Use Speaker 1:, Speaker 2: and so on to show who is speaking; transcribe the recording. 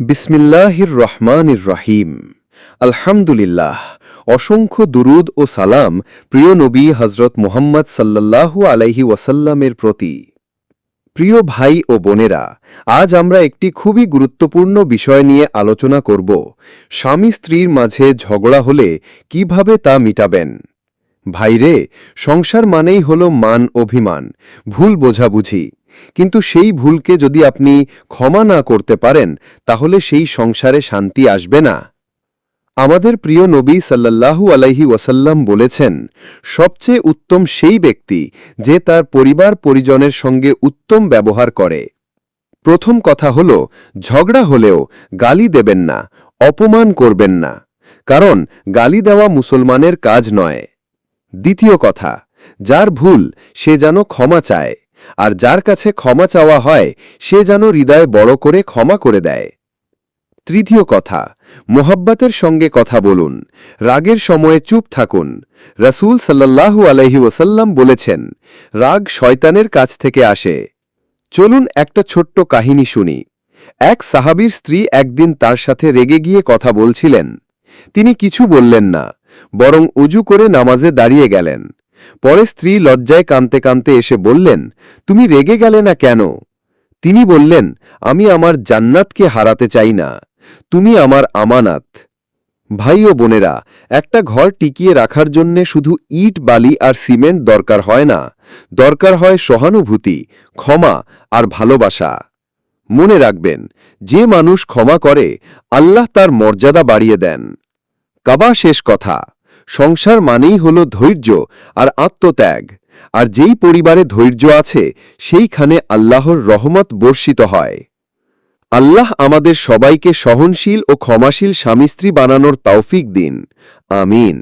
Speaker 1: বিসমিল্লাহির রহমানির রহিম। আলহামদুলিল্লাহ। অসংখ্য দুরুদ ও সালাম প্রিয় নবী হজরত মোহাম্মদ সাল্লাল্লাহু আলাইহি ওয়াসাল্লামের প্রতি। প্রিয় ভাই ও বোনেরা, আজ আমরা একটি খুবই গুরুত্বপূর্ণ বিষয় নিয়ে আলোচনা করব। স্বামী স্ত্রীর মাঝে ঝগড়া হলে কীভাবে তা মিটাবেন? ভাইরে, সংসার মানেই হল মান অভিমান ভুল বোঝাবুঝি। কিন্তু সেই ভুলকে যদি আপনি ক্ষমা না করতে পারেন, তাহলে সেই সংসারে শান্তি আসবে না। আমাদের প্রিয় নবী সাল্লাল্লাহু আলাইহি ওয়াসাল্লাম বলেছেন, সবচেয়ে উত্তম সেই ব্যক্তি যে তার পরিবার পরিজনের সঙ্গে উত্তম ব্যবহার করে। প্রথম কথা হল, ঝগড়া হলেও গালি দেবেন না, অপমান করবেন না, কারণ গালি দেওয়া মুসলমানের কাজ নয়। দ্বিতীয় কথা, যার ভুল সে যেন ক্ষমা চায়। আর যার কাছে ক্ষমা চাওয়া হয়, সে যেন হৃদয় বড় করে ক্ষমা করে দেয়। তৃতীয় কথা, মোহাব্বতের সঙ্গে কথা বলুন। রাগের সময়ে চুপ থাকুন। রাসূল সাল্লাল্লাহু আলহি ওসাল্লাম বলেছেন, রাগ শয়তানের কাছ থেকে আসে। চলুন একটা ছোট্ট কাহিনী শুনি। এক সাহাবীর স্ত্রী একদিন তার সাথে রেগে গিয়ে কথা বলছিলেন। তিনি কিছু বললেন না, বরং উজু করে নামাজে দাঁড়িয়ে গেলেন। পরে স্ত্রী লজ্জায় কানতে কানতে এসে বললেন, তুমি রেগে গেলে না কেন? তিনি বললেন, আমি আমার জান্নাতকে হারাতে চাই না। তুমি আমার আমানাত। ভাই ও বোনেরা, একটা ঘর টিকিয়ে রাখার জন্যে শুধু ইট, বালি আর সিমেন্ট দরকার হয় না। দরকার হয় সহানুভূতি, ক্ষমা আর ভালোবাসা। মনে রাখবেন, যে মানুষ ক্ষমা করে, আল্লাহ তার মর্যাদা বাড়িয়ে দেন। কাবা শেষ কথা। সংসার মানেই হল ধৈর্য আর আত্মত্যাগ। আর যেই পরিবারে ধৈর্য আছে, সেইখানে আল্লাহর রহমত বর্ষিত হয়। আল্লাহ আমাদের সবাইকে সহনশীল ও ক্ষমাশীল স্বামী স্ত্রী বানানোর তৌফিক দিন। আমিন।